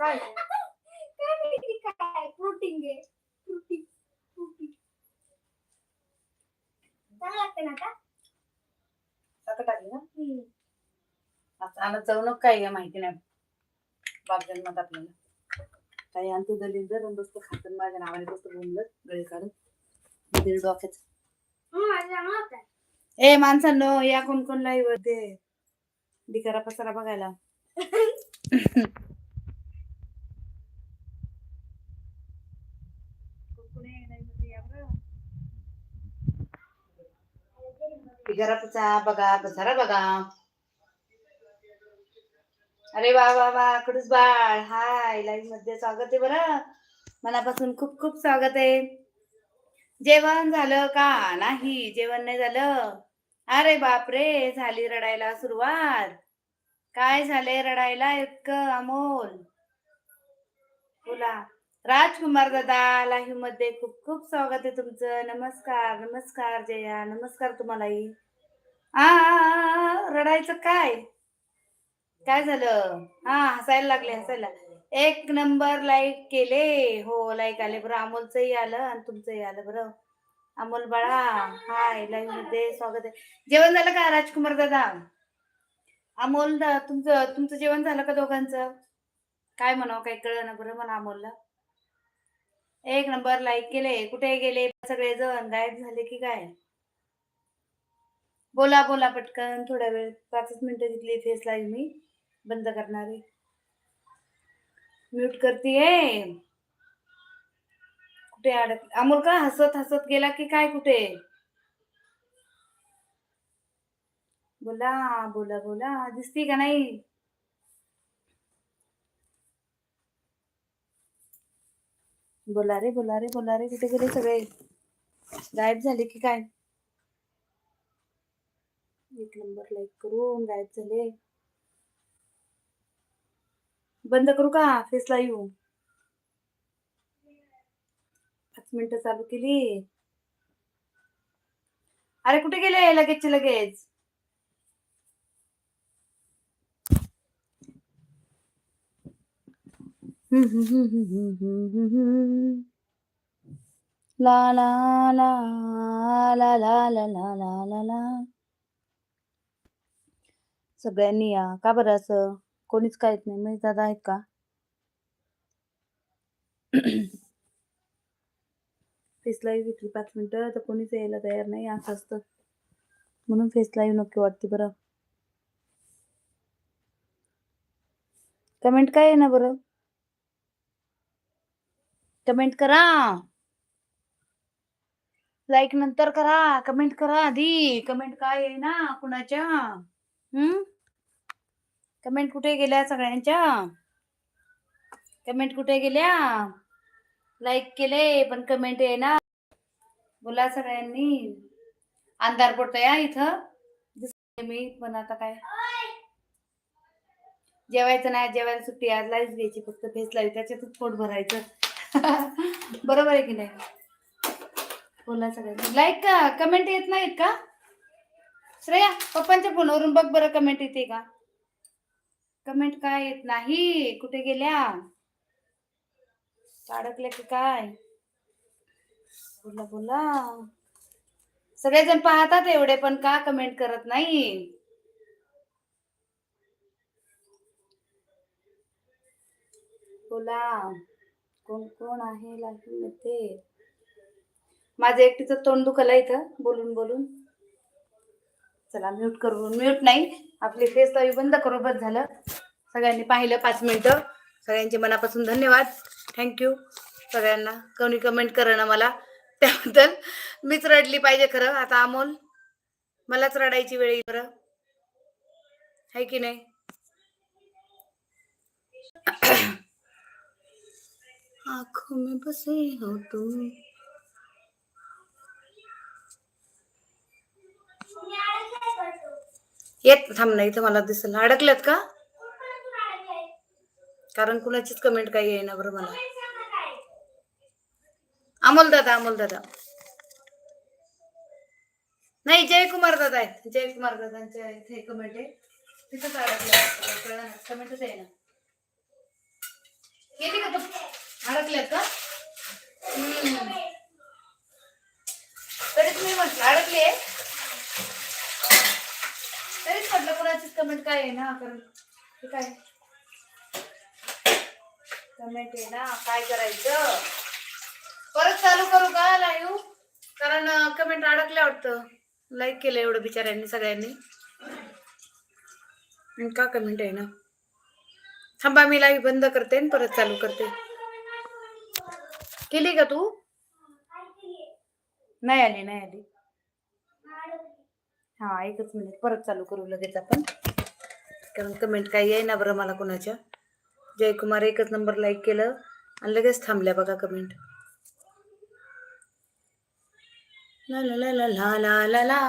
काय? काय माहिती काय प्रोटीन घे प्रोटीन प्रोटीन चांगलं लागते ना आता? आता टाकली ना? हम्म. आता आणत जाऊ नको काय आहे माहिती नाही. बाप जन्मात आपल्याला काही आणतो दलिंद जर बसतो खातं माझ्या नावाने बसतो बोंबलत गळे काढून. दीड चांगलं लागतंय. ए माणसांनो या कोण कोण लाईव्ह ते दिकारा पसारा बघायला. घराचा बघा पसारा बघा? अरे वा वा वा कडूस बाळ. हाय लाईव्हमध्ये स्वागत आहे बरं. मनापासून खूप खूप स्वागत आहे. जेवण झालं का? नाही जेवण नाही झालं. अरे बापरे झाली रडायला सुरुवात. काय झाले रडायला इतकं अमोल? बोला. राजकुमार दादा लाईव्हमध्ये खूप खूप स्वागत आहे तुमचं. नमस्कार नमस्कार जया नमस्कार तुम्हालाही. आ आ, आ, रडायचं काय? काय झालं? हा हसायला लागले हसायला एक नंबर लाईक केले. हो लाईक आले बरं. अमोलचंही आलं आणि तुमचंही आलं बरं. अमोल बाळा हाय लाईव्हमध्ये स्वागत आहे. जेवण झालं का राजकुमार दादा? अमोल तुमचं तुमचं जेवण झालं का दोघांचं? काय म्हणावं काही कळलं ना बरं मला अमोलला? एक नंबर लाईक केले कुठे गेले सगळे जण गायब झाले की काय? बोला बोला पटकन थोड्या वेळ पाचच मिनिटं घेतली फेस लाईव्ह मी बंद करणारे. म्यूट करतीये. कुठे अडक अमोल का हसत हसत गेला की काय कुठे? बोला बोला बोला दिसती का नाही? बोला रे बोला रे बोला रे कुठे गेले सगळे? गायब झाले की काय? एक नंबर लाईक करून गायब झाले. बंद करू का? फेस लाईव्ह पाच मिनिटं चालू केली. अरे कुठे गेले? लगेचचे लगेच. La la la la la la la la la la. सगळ्यांनी या. का बरं असं? कोणीच काय येत नाही. महेश दादा आहेत का? फेस लाईव्ह घेतली पाच मिनिटं. तर कोणीच यायला तयार नाही. असं असतं. म्हणून फेस लाईव्ह नक्की वाटते बरं. कमेंट काय आहे ना बरं? कमेंट करा. लाईक नंतर करा कमेंट करा आधी. कमेंट काय आहे ना कुणाच्या? हम्म? कमेंट कुठे गेल्या सगळ्यांच्या? कमेंट कुठे गेल्या? लाईक केले पण कमेंट आहे ना. बोला सगळ्यांनी. अंधार पडतोय या इथं. मी पण आता काय? जेवायचं नाही जेवायला सुट्टी आज लाईच घ्यायची फक्त फेस लाईव्ह त्याच्यातच पोट भरायचं. बरोबर आहे की नाही? बोला सगळ्यांनी लाईक का कमेंट येत नाहीत का? श्रेया पप्पांच्या फोनवरून बघ बरं कमेंट येते का? कमेंट काय येत नाही? कुठे गेल्या? अडकल्या की काय? बोला बोला. सगळेजण पाहतात एवढे पण का कमेंट करत नाही? बोला. कोण कोण आहे लाईव्हमध्ये माझं एकटीचं तोंड दुखलं इथं बोलून बोलून. चला म्यूट करून म्यूट नाही आपली फेस लाईव्ह बंद करू बस झालं. सगळ्यांनी पाहिलं पाच मिनिटं. सगळ्यांचे मनापासून धन्यवाद. थँक्यू सगळ्यांना कोणी कमेंट करणं मला. त्याबद्दल मीच रडली पाहिजे खरं. आता अमोल मलाच रडायची वेळ खरं. बरं आहे की नाही? आंखों में बसे हो तुम। येत थांब ना इथं मला दिसेल. अडकल्यात का? कारण कुणाचीच कमेंट काही येईना बरं मला. अमोल दादा अमोल दादा. नाही जयकुमार दादा आहेत. जयकुमार दादांच्या इथे कमेंट आहे. तिथंच अडकलं कमेंटच आहे ना गेली का तू? अडकल्यात का? तरीच मी म्हटलं अडकली. आहे तरीच म्हटलं कोणाचीच कमेंट काय आहे ना? कारण काय? कमेंट आहे ना? काय करायचं? परत चालू करू का लाईव्ह कारण कमेंट अडकल्या वाटतं. लाईक केलं एवढं बिचाऱ्यांनी सगळ्यांनी. आणि का कमेंट आहे ना? थांबा मी लाईव्ह बंद करते आणि परत चालू करते. केली का तू? नाही आली नाही आली. हा एकच मिनिट परत चालू करू लगेच आपण. कारण कमेंट काही आहे ना बरं मला कोणाच्या. जयकुमार एकच नंबर लाईक केलं आणि लगेच थांबल्या बघा कमेंट ला ला ला ला ला ला ला.